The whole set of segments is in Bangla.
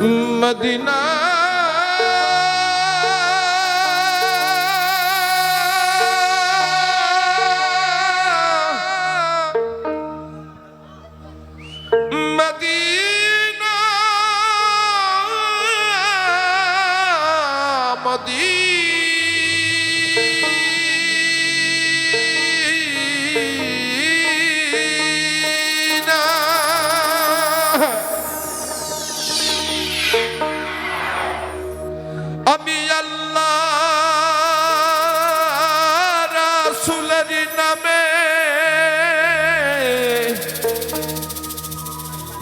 মদিনা। মদিনা। মদিনা।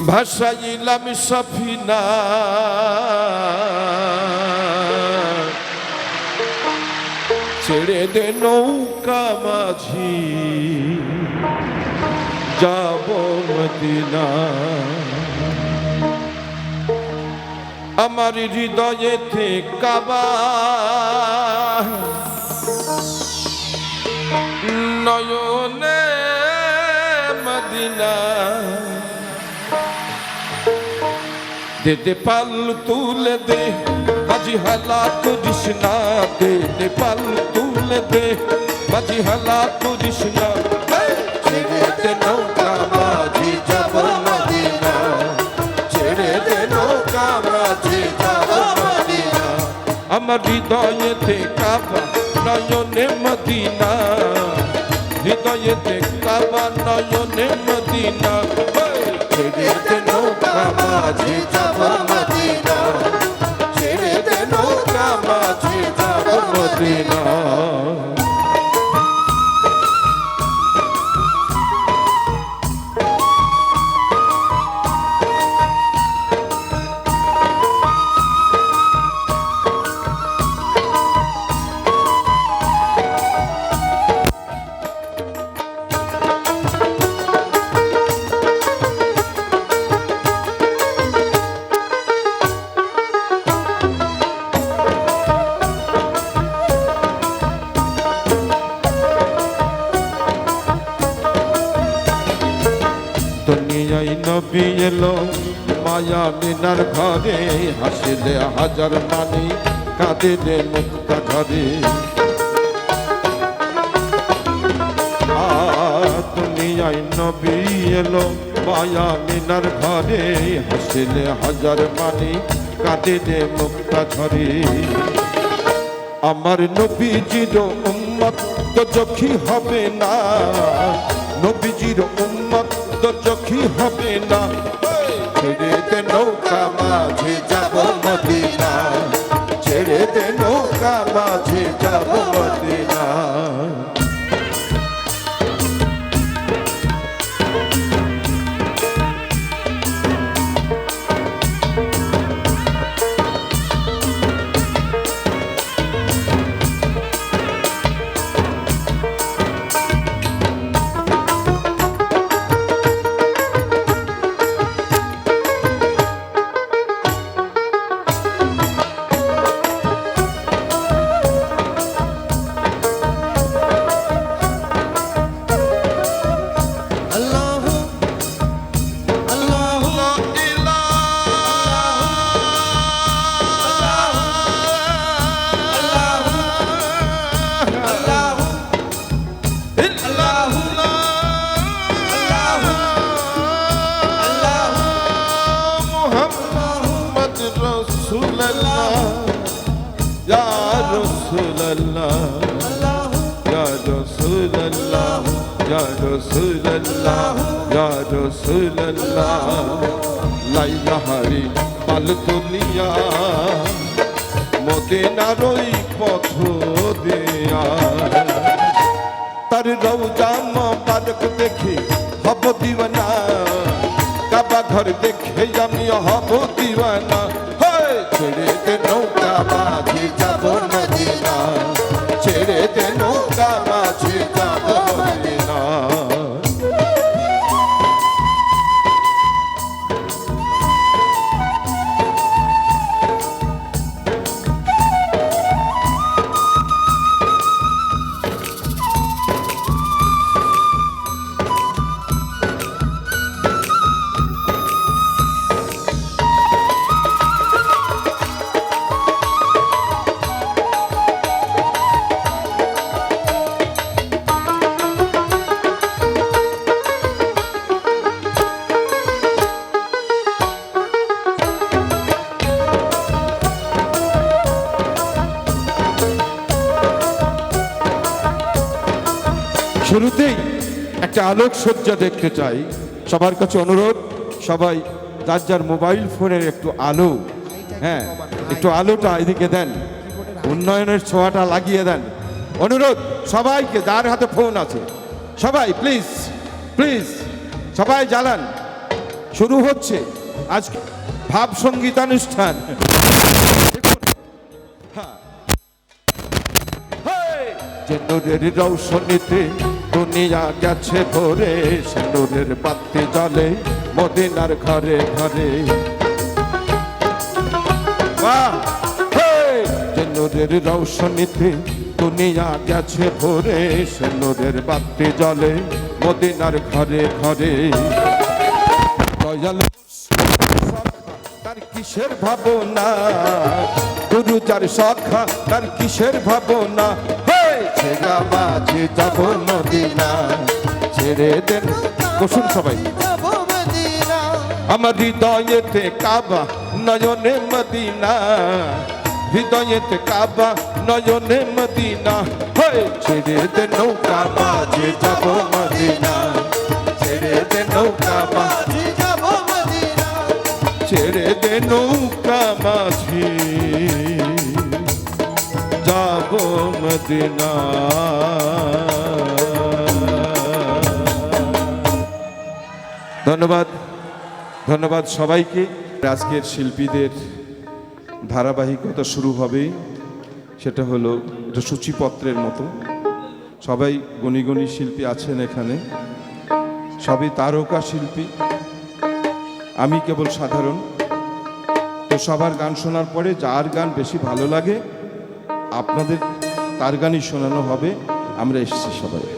ভাসাইলাম সফিনা। ছেড়ে দে নৌকা মাঝি যাব মদিনা। আমার হৃদয়েতে কাবা নয়নে মদিনা। দে দে পাল তুলে দে। বাজি হালা তুরিস না, দে দে পাল তুলে দে। বাজি হালা তুরিস না। ছেড়ে দে নৌকা, মাঝি যাব মদিনা। ছেড়ে দে নৌকা, মাঝি যাব মদিনা। আমার হৃদয়েতে কাবা, নয়নে মদিনা। হৃদয়েতে কাবা, নয়নে মদিনা। ছেড়ে দে নৌকা মাঝি যাব মদিনা। ছেড়ে দে নৌকা মাঝি যাব মদিনা। এলো মায়া মিনার ঘরে, হাসিলে হাজার মানি, কাঁদিলে মুক্তা ঘরে। দুনিয়ায় নবী এলো মায়া মিনার ঘরে, হাসিলে হাজার মানি, কাঁদিলে মুক্তা ঝরে আমার নবীজির উম্মত তো চোখি হবে না, নবীজির উম্মত তো চোখি হবে না। ছেড়ে দে নৌকা, মাঝে যাব মদিনা ছেড়ে দে নৌকা, মাঝে যাব মদিনা লাইলাহারি পাল তুলিয়া মদিনার ওই পথ দিয়া তার রৌজা মোবারক দেখে হব দিওয়ানা কাবা ঘর দেখে আমি হব দিওয়ানা নৌকা মাঝি শুরুতেই একটা আলোক সজ্জা দেখতে চাই। সবার কাছে অনুরোধ, সবাই যার যার মোবাইল ফোনের একটু আলো হ্যাঁ একটু আলোটা এদিকে দেন, উন্নয়নের ছোঁয়াটা লাগিয়ে দেন। অনুরোধ, সবাইকে, যার হাতে ফোন আছে, সবাই প্লিজ প্লিজ সবাই জ্বালান। শুরু হচ্ছে আজ ভাব সঙ্গীতানুষ্ঠান। যে নূরের রৌশনীতে দুনিয়া গেছে ভরে সে নূরের বাতি জলে মদিনার ঘরে ঘরে বাহ! হে! যে নূরের রৌশনীতে দুনিয়া গেছে ভরে সে নূরের বাতি জলে মদিনার ঘরে ঘরে দয়াল তার কিসের ভাবনা গুরু যার সখা তার কিসের ভাবনা ছেড়া মাঝে যাব মদিনা, ছেড়ে দেন বসুন সবাই। আমার হৃদয়েতে কাবা নয়নে মদিনা, হৃদয়েতে কাবা নয়নে মদিনা। হয়ে ছেড়ে দেন নৌকা মাঝে যাব ধন্যবাদ ধন্যবাদ সবাইকে। আজকের শিল্পীদের ধারাবাহিকতা শুরু হবে, সেটা হলো এটা সূচিপত্রের মতো। সবাই গুণী গুণী শিল্পী আছেন এখানে, সবই তারকা শিল্পী। আমি কেবল সাধারণ। তো সবার গান শোনার পরে যার গান বেশি ভালো লাগে, আপনাদের তার গানই শোনানো হবে। আমরা এসেছি সবাই।